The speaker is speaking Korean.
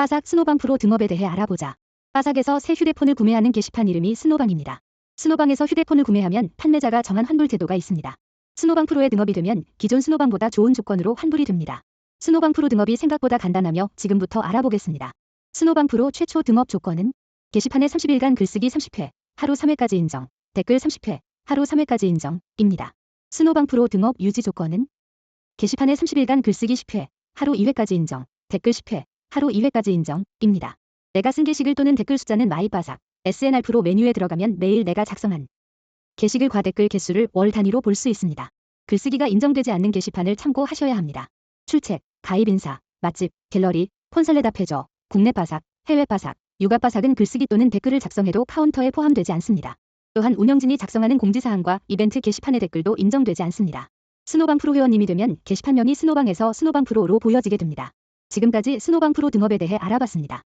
빠삭 스노방 프로 등업에 대해 알아보자. 빠삭에서 새 휴대폰을 구매하는 게시판 이름이 스노방입니다. 스노방에서 휴대폰을 구매하면 판매자가 정한 환불 제도가 있습니다. 스노방 프로에 등업이 되면 기존 스노방보다 좋은 조건으로 환불이 됩니다. 스노방 프로 등업이 생각보다 간단하며 지금부터 알아보겠습니다. 스노방 프로 최초 등업 조건은 게시판에 30일간 글쓰기 30회, 하루 3회까지 인정, 댓글 30회, 하루 3회까지 인정입니다. 스노방 프로 등업 유지 조건은 게시판에 30일간 글쓰기 10회, 하루 2회까지 인정, 댓글 10회, 하루 2회까지 인정입니다. 내가 쓴 게시글 또는 댓글 숫자는 마이바삭, SNR 프로 메뉴에 들어가면 매일 내가 작성한 게시글 과 댓글 개수를 월 단위로 볼 수 있습니다. 글쓰기가 인정되지 않는 게시판을 참고하셔야 합니다. 출첵, 가입 인사, 맛집, 갤러리, 폰살레다 패저, 국내 바삭, 해외 바삭, 육아 바삭은 글쓰기 또는 댓글을 작성해도 카운터에 포함되지 않습니다. 또한 운영진이 작성하는 공지사항과 이벤트 게시판의 댓글도 인정되지 않습니다. 스노방 프로 회원님이 되면 게시판명이 스노방에서 스노방 프로로 보여지게 됩니다. 지금까지 스노방 프로 등업에 대해 알아봤습니다.